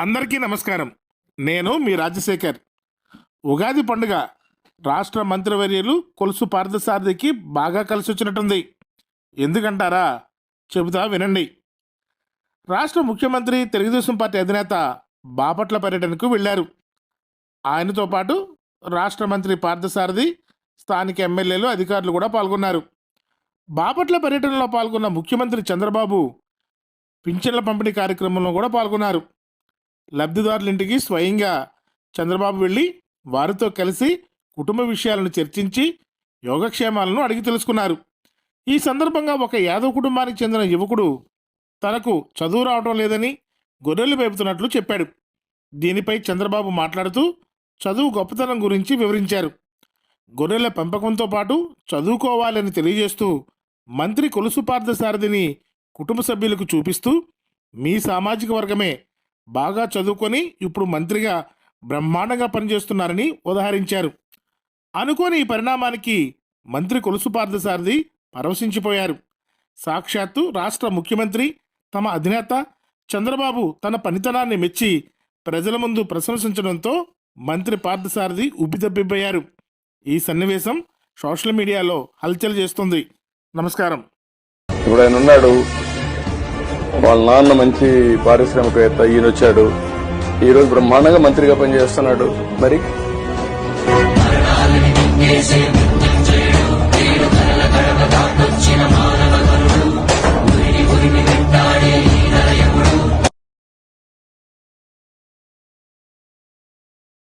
అందరికీ నమస్కారం. నేను మీ రాజశేఖర్. ఉగాది పండుగ రాష్ట్ర మంత్రివర్యులు కొలుసు పార్థసారథికి బాగా కలిసి వచ్చినట్టుంది ఎందుకంటారా? చెబుతా వినండి. రాష్ట్ర ముఖ్యమంత్రి తెలుగుదేశం పార్టీ అధినేత బాపట్ల పర్యటనకు వెళ్ళారు. ఆయనతో పాటు రాష్ట్ర మంత్రి పార్థసారథి స్థానిక ఎమ్మెల్యేలు అధికారులు కూడా పాల్గొన్నారు. బాపట్ల పర్యటనలో పాల్గొన్న ముఖ్యమంత్రి చంద్రబాబు పింఛన్ల పంపిణీ కార్యక్రమంలో కూడా పాల్గొన్నారు. లబ్ధిదారుల ఇంటికి స్వయంగా చంద్రబాబు వెళ్ళి వారితో కలిసి కుటుంబ విషయాలను చర్చించి యోగక్షేమాలను అడిగి తెలుసుకున్నారు. ఈ సందర్భంగా ఒక యాదవ్ కుటుంబానికి చెందిన యువకుడు తనకు చదువు రావటం లేదని గొర్రెలు పేపుతున్నట్లు చెప్పాడు. దీనిపై చంద్రబాబు మాట్లాడుతూ చదువు గొప్పతనం గురించి వివరించారు. గొర్రెల పెంపకంతో పాటు చదువుకోవాలని తెలియజేస్తూ మంత్రి కొలుసు పార్థసారథిని కుటుంబ సభ్యులకు చూపిస్తూ మీ సామాజిక వర్గమే బాగా చదువుకొని ఇప్పుడు మంత్రిగా బ్రహ్మాండంగా పనిచేస్తున్నారని ఉదహరించారు. అనుకోని ఈ పరిణామానికి మంత్రి కొలుసు పార్థసారథి పరవశించిపోయారు. సాక్షాత్తు రాష్ట్ర ముఖ్యమంత్రి తమ అధినేత చంద్రబాబు తన పనితనాన్ని మెచ్చి ప్రజల ముందు ప్రశంసించడంతో మంత్రి పార్థసారథి ఉబ్బిదబ్బిబ్బయ్యారు. ఈ సన్నివేశం సోషల్ మీడియాలో హల్చల్ చేస్తుంది. నమస్కారం. ఇప్పుడు ఆయన ఉన్నాడు. వాళ్ళ నాన్న మంచి పారిశ్రామికవేత్త ఈయన వచ్చాడు. ఈ రోజు బ్రహ్మాండంగా మంత్రిగా పనిచేస్తున్నాడు. మరి?